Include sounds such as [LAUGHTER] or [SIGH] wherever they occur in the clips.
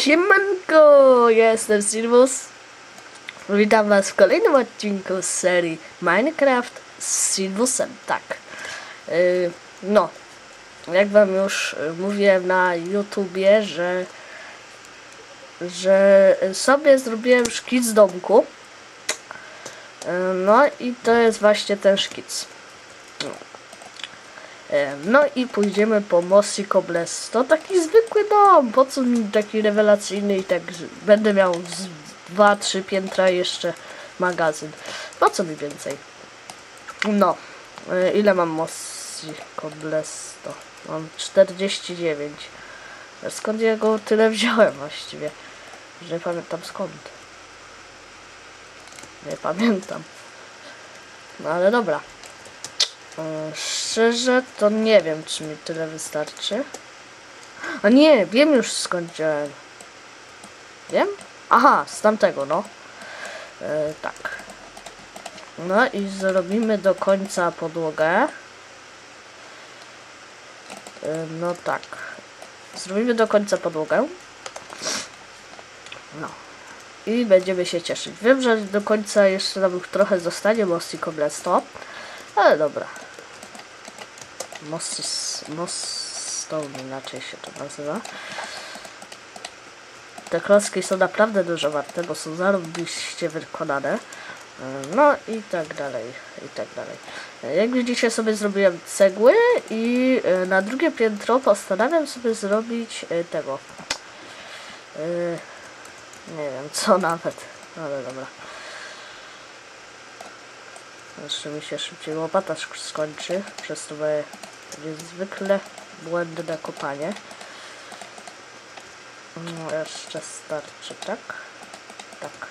Siemanko, ja jestem Silvus. Witam was w kolejnym odcinku z serii Minecraft z Silvusem, tak. Yy, no, jak wam już y, mówiłem na YouTubie, że że sobie zrobiłem szkic domku. Yy, No i to jest właśnie ten szkic. E, No i pójdziemy po Mossy Cobles. To taki zwykły dom. Po co mi taki rewelacyjny i tak będę miał z dwa, trzy piętra i jeszcze magazyn. Po co mi więcej? No. E, Ile mam Mossy Cobles? To mam 49. A Skąd ja go tyle wziąłem właściwie? Że nie pamiętam skąd. Nie pamiętam. No ale dobra. E, Szczerze to nie wiem, czy mi tyle wystarczy. A nie, wiem już skąd wziąłem. Wiem? Aha, z tamtego, no. E, tak. No i zrobimy do końca podłogę. E, no tak. Zrobimy do końca podłogę. No. I będziemy się cieszyć. Wiem, że do końca jeszcze nam trochę zostanie Mossy Cobblestone. Ale dobra. Mossy, Mossstone inaczej się to nazywa. Te klocki są naprawdę dużo warte, bo są zarobiście wykonane. No i tak dalej, i tak dalej. Jak widzicie sobie zrobiłem cegły i e, na drugie piętro postanawiam sobie zrobić e, tego. E, Nie wiem co nawet, ale dobra. Jeszcze mi się szybciej łopata sk- skończy, przez to moje niezwykle błędne kopanie. No, jeszcze starczy, tak? Tak.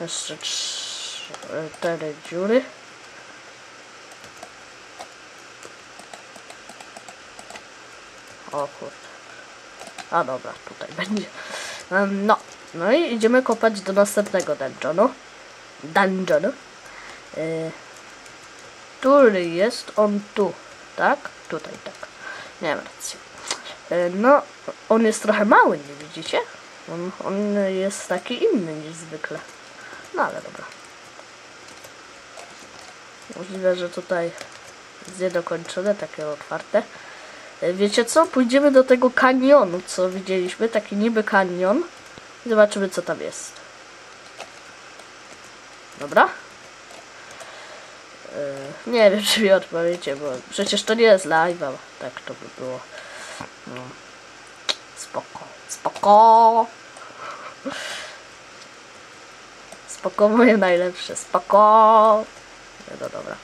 Jeszcze cztery dziury. O kurde. A dobra, tutaj [LAUGHS] będzie. No, no i idziemy kopać do następnego dungeonu. Dungeonu. Y, który jest on tu, tak? Tutaj, tak. Nie mam racji. Y, No, on jest trochę mały, nie widzicie? On, on jest taki inny niż zwykle. No ale dobra. Możliwe, że tutaj jest niedokończone, takie otwarte. Y, Wiecie co? Pójdziemy do tego kanionu, co widzieliśmy, taki niby kanion. Zobaczymy, co tam jest. Dobra? E, Nie wiem, [LAUGHS] czy mi odpowiecie, bo przecież to nie jest live, tak to by było. No. Spoko, spoko. Spoko moje najlepsze, spoko. Nie, no dobra.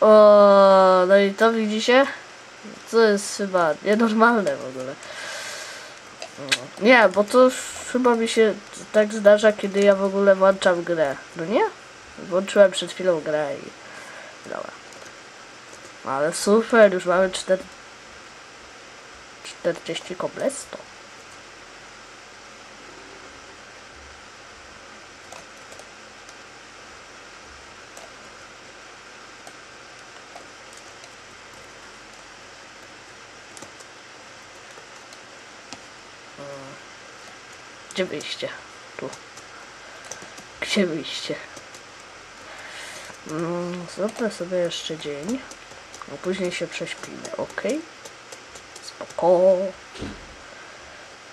O, no i to widzicie? To jest chyba nienormalne w ogóle. Nie, bo to chyba mi się tak zdarza, kiedy ja w ogóle włączam grę. No nie? Włączyłem przed chwilą grę i... Dobra. Ale super, już mamy 4... 40 komplesto. Gdzie wyjście? Tu. Gdzie wyjście? Mm, Zróbmy sobie jeszcze dzień. A później się prześpimy, ok? Spoko.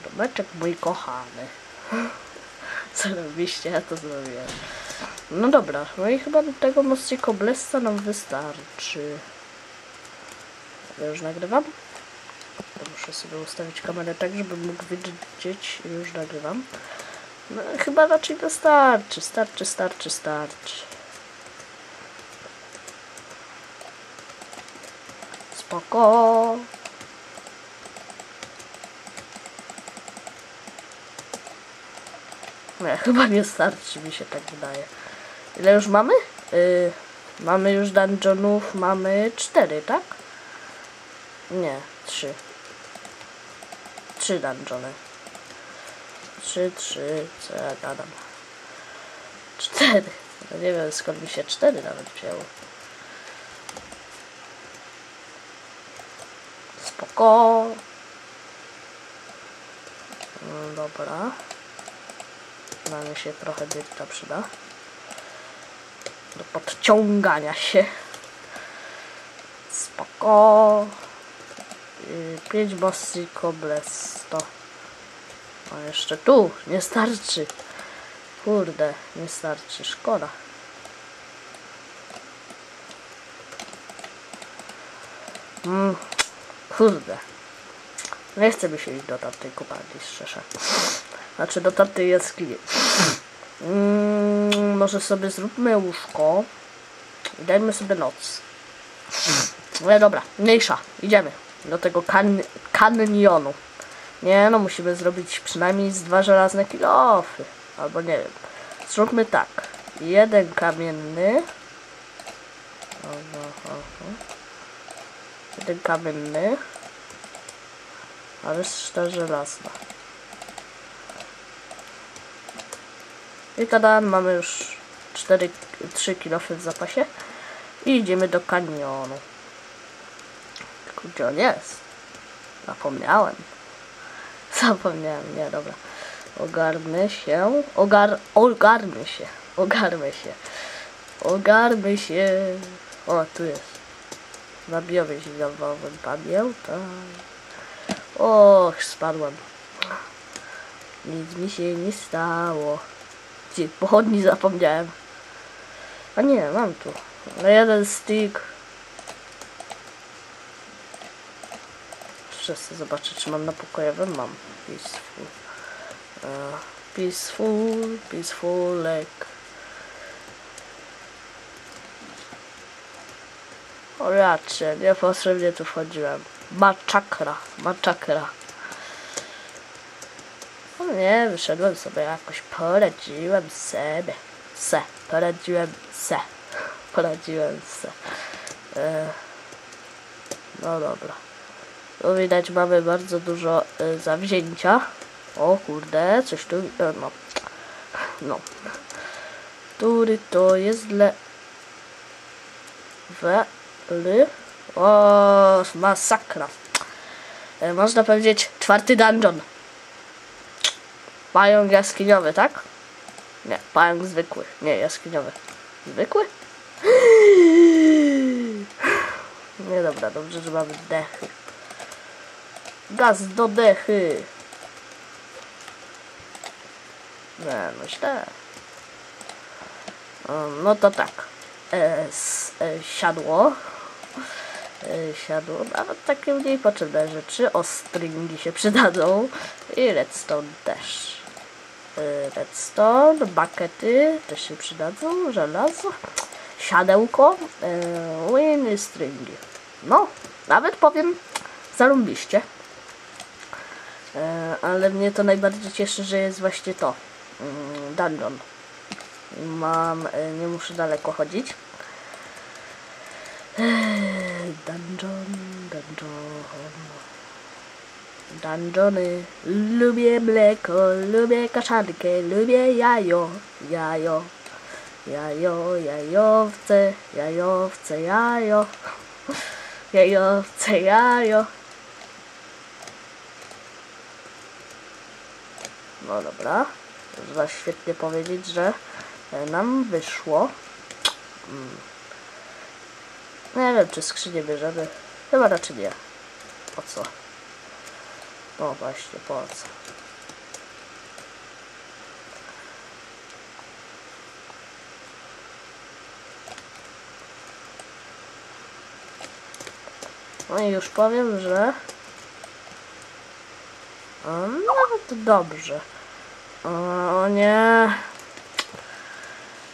Domeczek mój kochany. [LAUGHS] Co robiście? Ja to zrobiłem. No dobra, no i chyba do tego Mossy Coblesta nam wystarczy. Ja już nagrywam? Muszę sobie ustawić kamerę tak, żebym mógł widzieć już nagrywam. No chyba raczej wystarczy, starczy, starczy, starczy. Spoko. Nie, [LAUGHS] chyba nie starczy, mi się tak wydaje. Ile już mamy? Yy, mamy już dungeonów, mamy cztery, tak? Nie, trzy. Trzy dungeony. Trzy, trzy, co ja gadam. Cztery. No nie wiem skąd mi się cztery nawet wzięło. Spoko. Mm, Dobra. Nam się trochę dyrta przyda. Do podciągania się. Spoko. Yy, Pięć bossy koblesto. A jeszcze tu, nie starczy. Kurde, nie starczy, szkoda. Mm, kurde. Nie chce mi się iść do tamtej kopalni, szczerze. Znaczy do tamtej jaskini. Mm, może sobie zróbmy łóżko. I dajmy sobie noc. No dobra, mniejsza. Idziemy do tego kan kanionu. Nie no, musimy zrobić przynajmniej z dwa żelazne kilofy. Albo nie wiem. Zróbmy tak. Jeden kamienny. Aha, aha. Jeden kamienny. A reszta żelazna. I tada, mamy już 4, 3 kilofy w zapasie. I idziemy do kanionu. Tylko gdzie on jest? Zapomniałem. [LAUGHS] Zapomniałem, nie, dobra. Ogarnę się. Ogar, ogarnę się. Ogarnę się. Ogarnę się. O, tu jest. Na biobie zimowym pamiętaj. Och, spadłem. Nic mi się nie stało. Gdzie? Pochodni zapomniałem. A nie, mam tu. Na jeden stick. Jeszcze chcę zobaczyć, czy mam na pokojowym. Mam. Peaceful. Uh, peaceful, peaceful lake. O raczej, niepotrzebnie tu wchodziłem. Maczakra, maczakra. No nie, wyszedłem sobie jakoś, poradziłem sobie. Se, poradziłem se. [LAUGHS] Poradziłem se. E, no dobra. Tu widać mamy bardzo dużo e, zawzięcia. O kurde, coś tu, e, no. No. Który to jest le... We... Ly... O, masakra. E, można powiedzieć czwarty dungeon. Pająk jaskiniowy, tak? Nie, pająk zwykły. Nie, jaskiniowy. Zwykły? [LAUGHS] Nie dobra, dobrze, że mamy dechy. Gaz do dechy. Nie, no. O, No to tak. E, s, e, siadło. E, siadło. Nawet takie mniej potrzebne rzeczy. O, stringi się przydadzą. I redstone też. E, redstone, buckety też się przydadzą. Żelazo. Siadełko. Winy stringi. No, nawet powiem zarąbiście. E, ale mnie to najbardziej cieszy, że jest właśnie to. Mm, dungeon. Mam, nie muszę daleko chodzić. Dungeon, dungeon. Dungeony. Lubię mleko, lubię kaszankę, lubię jajo, jajo. Jajo, jajowce, jajowce, jajo. [LAUGHS] Jajowce, jajo. No dobra. Można świetnie powiedzieć, że nam wyszło. Mm. Nie wiem, czy skrzynię bierzemy. Chyba raczej nie. Po co? No właśnie, po co? No i już powiem, że nawet dobrze. O, o nie.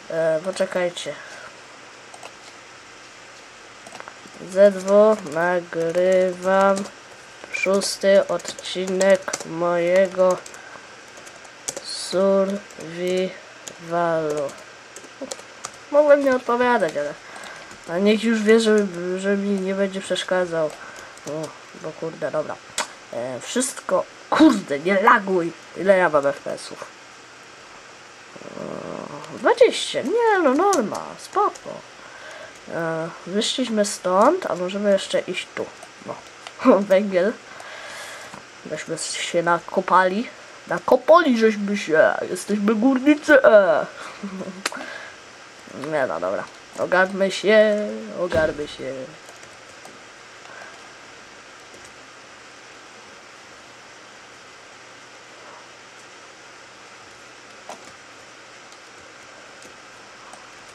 E, poczekajcie. ZW nagrywam szósty odcinek mojego survivalu. Mogłem nie odpowiadać, ale a niech już wie, że, że mi nie będzie przeszkadzał. O, bo kurde, dobra. E, wszystko, kurde, nie laguj. Ile ja mam FPS-ów? E, 20, nie no, norma, spoko. E, wyszliśmy stąd, a możemy jeszcze iść tu. No, [LAUGHS] węgiel. Byśmy się nakopali. Nakopali żeśmy się. Jesteśmy górnicy. E. [LAUGHS] Nie no, dobra. Ogarnmy się, ogarnmy się.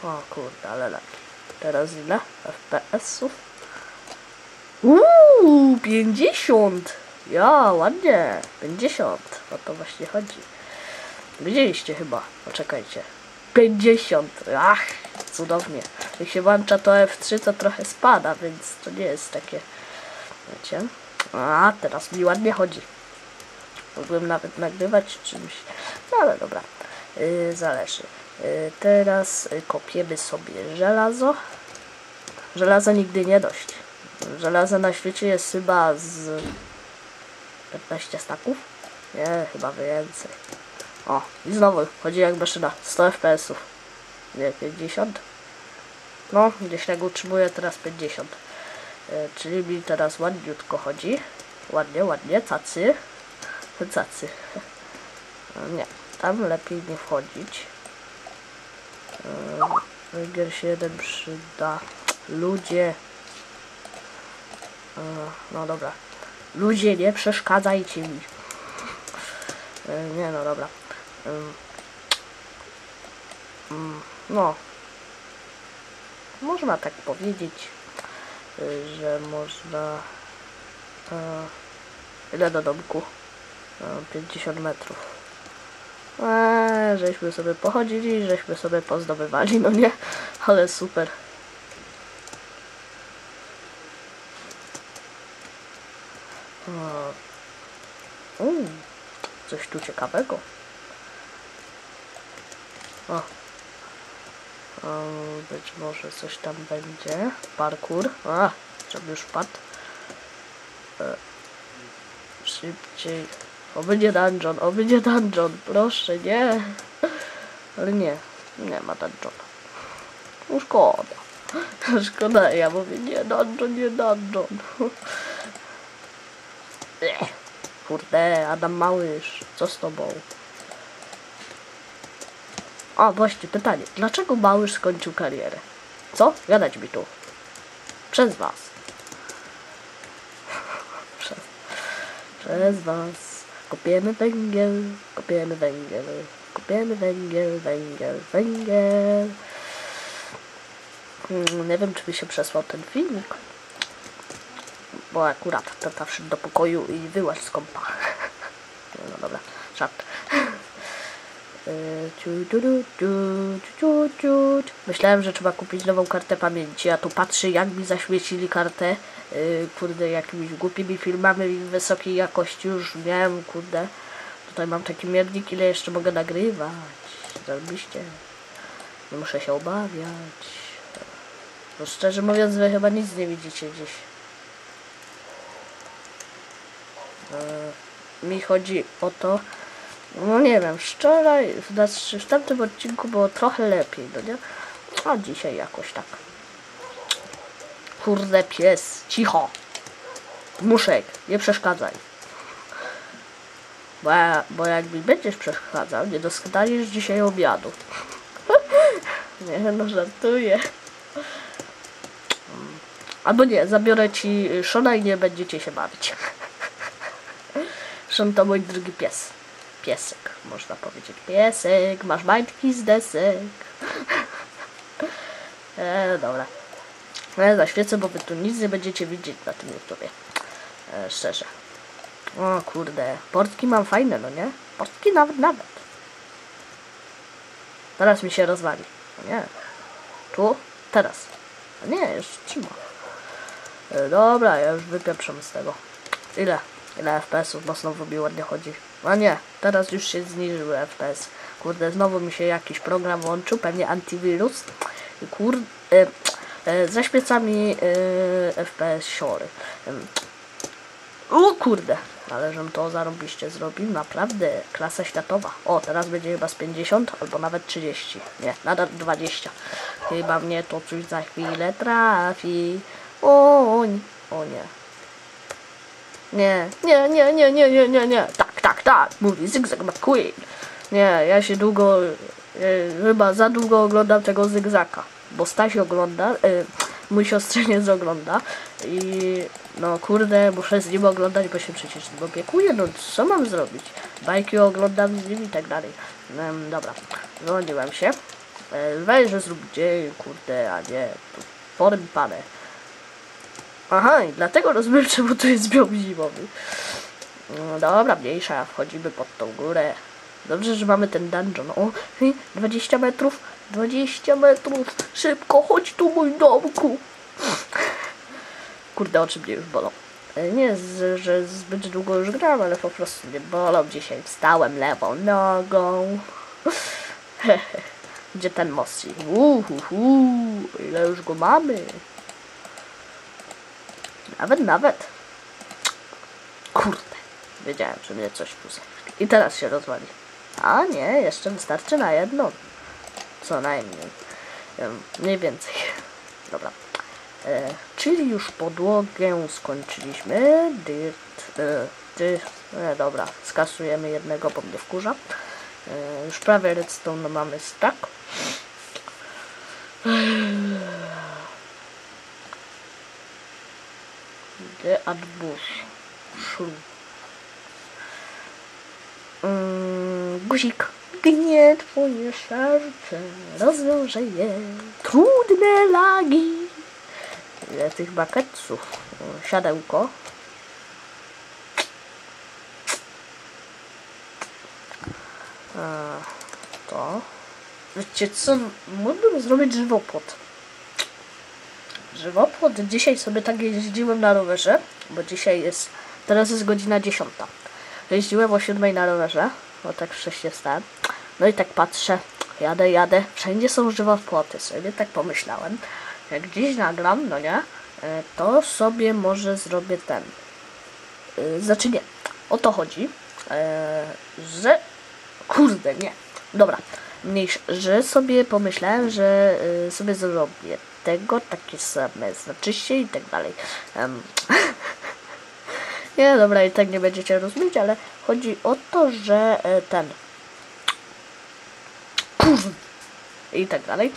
O kurde, ale lepiej. Teraz ile? FPS-ów? Uuu, 50! Ja, ładnie. 50. O to właśnie chodzi. Widzieliście chyba. Poczekajcie. 50. Ach, cudownie. Jak się włącza to F3, to trochę spada, więc to nie jest takie... Wiecie? A, teraz mi ładnie chodzi. Mógłbym nawet nagrywać czymś. No ale dobra. Yy, zależy. Yy, teraz kopiemy sobie żelazo. Żelaza nigdy nie dość. Żelaza na świecie jest chyba z 15 staków? Nie, chyba więcej. O, i znowu chodzi jak maszyna. 100 FPS-ów. Nie, 50? No, gdzieś tak utrzymuję teraz 50. E, czyli mi teraz ładniutko chodzi. Ładnie, ładnie, cacy. Cacy. E, [LAUGHS] Nie, tam lepiej nie wchodzić. E, Węgiel się jeden przyda. Ludzie. E, No dobra. Ludzie, nie przeszkadzajcie mi. E, Nie no, dobra. Mm, No. Można tak powiedzieć, że można... E, ile do domku? E, 50 metrów. Eee, żeśmy sobie pochodzili, żeśmy sobie pozdobywali, no nie? Ale super. Coś tu ciekawego. O. o. Być może coś tam będzie. Parkour. A, żeby już padł. E, szybciej. Oby nie dungeon, oby nie dungeon. Proszę, nie. Ale nie, nie ma dungeona. No szkoda. [LAUGHS] Szkoda, ja mówię nie dungeon, nie dungeon. [LAUGHS] Kurde, Adam Małysz, co z tobą? A, właśnie, pytanie. Dlaczego Małysz skończył karierę? Co? Gadać mi tu. Przez was. [LAUGHS] Przez, przez was. Kopiemy węgiel, kopiemy węgiel, kopiemy węgiel, węgiel, węgiel. Mm, Nie wiem, czy mi się przesłał ten filmik. Bo akurat tata wszedł do pokoju i wyłaź z kąpa. [LAUGHS] No dobra, żart. Myślałem, że trzeba kupić nową kartę pamięci, a tu patrzę jak mi zaświecili kartę, yy, kurde, jakimiś głupimi filmami wysokiej jakości już miałem, kurde. Tutaj mam taki miernik, ile jeszcze mogę nagrywać. Zarobiście. Nie muszę się obawiać. No szczerze mówiąc, wy chyba nic nie widzicie gdzieś. E, mi chodzi o to, no nie wiem, wczoraj, znaczy w tamtym odcinku było trochę lepiej, no nie? A dzisiaj jakoś tak. Kurde pies, cicho. Muszek, nie przeszkadzaj. Bo, bo jak mi będziesz przeszkadzał, nie dostaniesz dzisiaj obiadu. [LAUGHS] nie no, żartuję. Albo nie, zabiorę ci Szona i nie będziecie się bawić. [LAUGHS] Szon to mój drugi pies. Piesek, można powiedzieć. Piesek, masz majtki z desek. [LAUGHS] e, dobra. E, zaświecę, bo wy tu nic nie będziecie widzieć na tym YouTubie. E, szczerze. O kurde, portki mam fajne, no nie? Portki nawet, nawet. Teraz mi się rozwali. No nie. Tu? Teraz. A nie, już trzyma. E, dobra, ja już wypieprzam z tego. Ile? Ile FPS-ów? Bo znowu mi ładnie chodzi. A nie, teraz już się zniżyły FPS. Kurde, znowu mi się jakiś program włączył, pewnie antywirus. Kurde, e, e, e, FPS siory. O kurde, ale żem to zarobiście zrobił, naprawdę, klasa światowa. O, teraz będzie chyba z 50 albo nawet 30. Nie, nadal 20. Chyba mnie to coś za chwilę trafi. O, nie. o nie. Nie, nie, nie, nie, nie, nie, nie, nie. Tak, tak, mówi Zygzak McQueen. Nie, ja się długo, e, chyba za długo oglądam tego Zygzaka, bo Staś ogląda, e, mój siostrzeniec ogląda i no kurde, muszę z nim oglądać, bo się przecież nim opiekuję, no co mam zrobić? Bajki oglądam z nim i tak dalej. Em, dobra, zgodziłem się. E, weź, że zrób dzień, kurde, a nie, tu porąbane. Aha, i dlatego rozumiem, [LAUGHS] czemu tu jest biom zimowy. No dobra, mniejsza, wchodzimy pod tą górę. Dobrze, że mamy ten dungeon. O, hy, 20 metrów, 20 metrów, szybko, chodź tu mój domku. Kurde, oczy mnie już bolą. E, Nie, że zbyt długo już gram, ale po prostu mnie bolą. Dzisiaj wstałem lewą nogą. [LAUGHS] Gdzie ten most? Uhuhu, ile już go mamy? Nawet, nawet. Kurde, wiedziałem, że mnie coś zepchnie. I teraz się rozwali. A nie, jeszcze wystarczy na jedną. Co najmniej. Em, Mniej więcej. Dobra. E, czyli już podłogę skończyliśmy. Dirt. E, dy, e, dobra, skasujemy jednego, bo mnie wkurza. E, już prawie redstone mamy stack. The Adbush. Szlu. Mm, guzik. Gnie twoje serce, rozwiąże je trudne lagi. Ile tych baketsów? O, Siadełko. A, to. Wiecie co? Mógłbym zrobić żywopłot. Żywopłot. Dzisiaj sobie tak jeździłem na rowerze, bo dzisiaj jest, teraz jest godzina 10. Jeździłem o 7 na rowerze, bo tak wcześnie stałem. No i tak patrzę, jadę, jadę, wszędzie są żywopłoty. Sobie tak pomyślałem, jak gdzieś nagram, no nie, e, to sobie może zrobię ten. E, Znaczy nie, o to chodzi, e, że kurde, nie, dobra, mniejsze, że sobie pomyślałem, że sobie zrobię tego takie same, znaczy się i tak dalej. [LAUGHS] nie, dobra, i tak nie będziecie rozumieć, ale chodzi o to, że e, ten i tak dalej.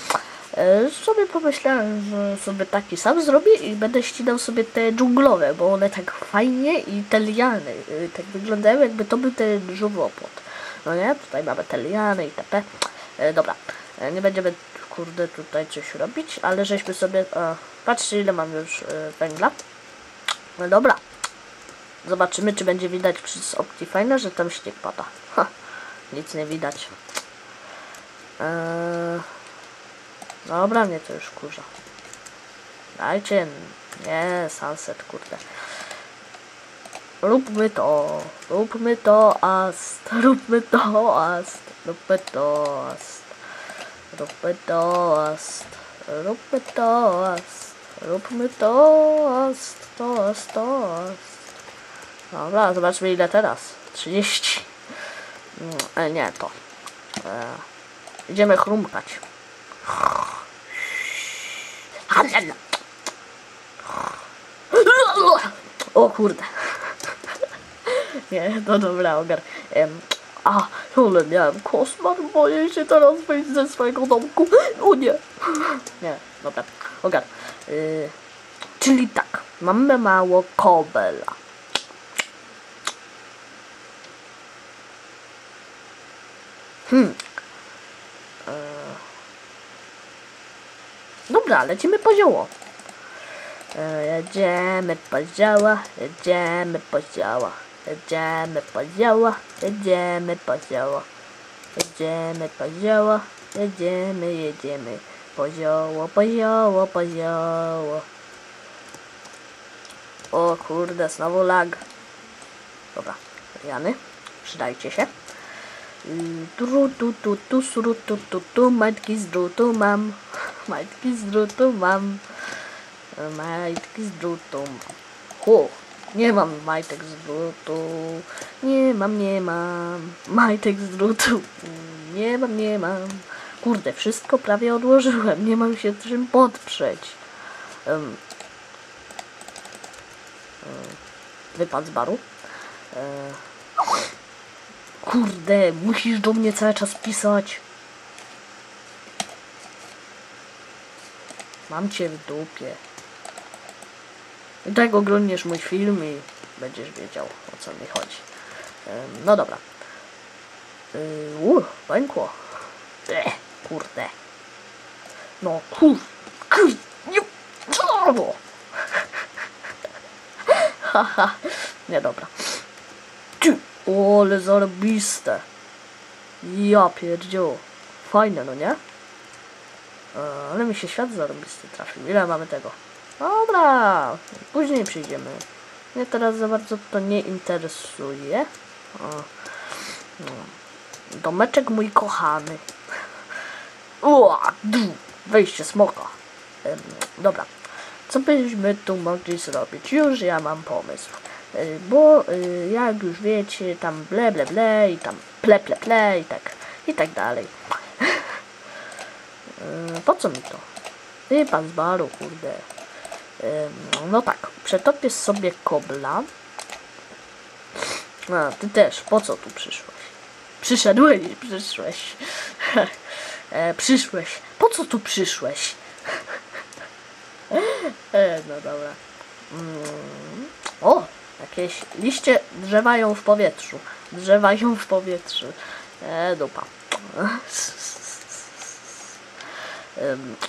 E, sobie pomyślałem, że sobie taki sam zrobię i będę ścinał sobie te dżunglowe, bo one tak fajnie i te liany y, tak wyglądają, jakby to był ten żywopłot. No nie? Tutaj mamy te liany itp. E, dobra, e, nie będziemy kurde tutaj coś robić, ale żeśmy sobie... E, patrzcie ile mam już e, węgla. No dobra. Zobaczymy, czy będzie widać przez Optifine, że tam śnieg pada. Ha, nic nie widać. Eee, dobra, mnie to już kurza. Dajcie. Nie, sunset, kurde. Róbmy to, róbmy to, ast, [LAUGHS] róbmy to, ast, róbmy to, ast, róbmy to, ast, róbmy to, ast, róbmy to, ast, to, ast, to, ast. Dobra, zobaczmy ile teraz. 30. Mm, E, nie, to. E, idziemy chrumkać. O kurde. Nie, no dobra, ogar. Em, a, ale miałem koszmar, boję się teraz wyjść ze swojego domku. O nie. Nie, dobra, ogar. Y, czyli tak, mamy mało kobela. Hmm. E, Dobra, lecimy po zioło. E, Jedziemy po zioła, jedziemy po zioła, jedziemy po zioła, jedziemy po zioła, jedziemy po zioła, jedziemy, jedziemy po zioło, po zioło, po zioło. O kurde, znowu lag. Dobra, Jany, przydajcie się. Tru tu tu tu sru tu tu tu majtki z drutu mam. [LAUGHS] Majtki z drutu mam. Majtki z drutu mam. Hu, nie mam majtek z drutu. Nie mam, nie mam. Majtek z drutu. Nie mam, nie mam. Kurde, wszystko prawie odłożyłem. Nie mam się czym podprzeć. Um, wypad z baru. E, Kurde, musisz do mnie cały czas pisać. Mam cię w dupie. I tak oglądniesz mój film i będziesz wiedział o co mi chodzi. No dobra. Yy, uh, pękło. Ech, kurde. No kur... kur... Nie... Było? [LAUGHS] Haha. Nie dobra. O, ale zarobiste. Ja pierdziu. Fajne, no nie? E, Ale mi się świat zarobisty trafił. Ile mamy tego? Dobra, później przyjdziemy. Mnie teraz za bardzo to nie interesuje. No. Domeczek mój kochany. [LAUGHS] Wejście smoka. Dobra, co byśmy tu mogli zrobić? Już ja mam pomysł. Y, Bo y, jak już wiecie, tam ble ble ble i tam ple ple ple i tak i tak dalej. [LAUGHS] Y, Po co mi to? Ty pan z baru, kurde. No tak, przetopię sobie kobla. A, ty też, po co tu przyszłeś? Przyszedłeś, przyszłeś. [LAUGHS] e, przyszłeś. Po co tu przyszłeś? [LAUGHS] e, no dobra. Mm. O, jakieś liście drzewają w powietrzu. Drzewają w powietrzu. E, dupa.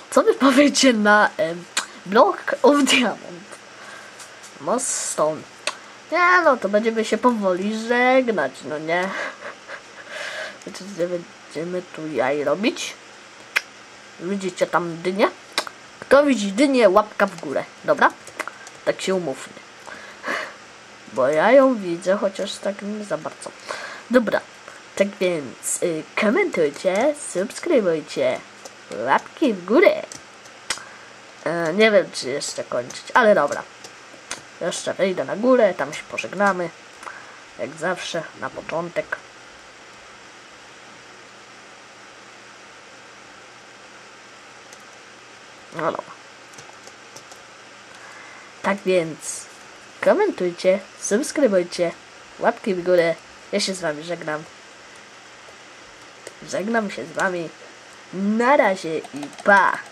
Co wy powiecie na Block of Diamond? Moss Stone. Nie no, to będziemy się powoli żegnać, no nie? Będziemy tu jaj robić? Widzicie tam dynię? Kto widzi dynię, łapka w górę, dobra? Tak się umówmy. Bo ja ją widzę, chociaż tak nie za bardzo. Dobra, tak więc y, komentujcie, subskrybujcie, łapki w górę. E, nie wiem, czy jeszcze kończyć, ale dobra. Jeszcze wyjdę na górę, tam się pożegnamy. Jak zawsze, na początek. No dobra. Tak więc komentujcie, subskrybujcie, łapki w górę. Ja się z wami żegnam. Żegnam się z wami. Na razie i pa!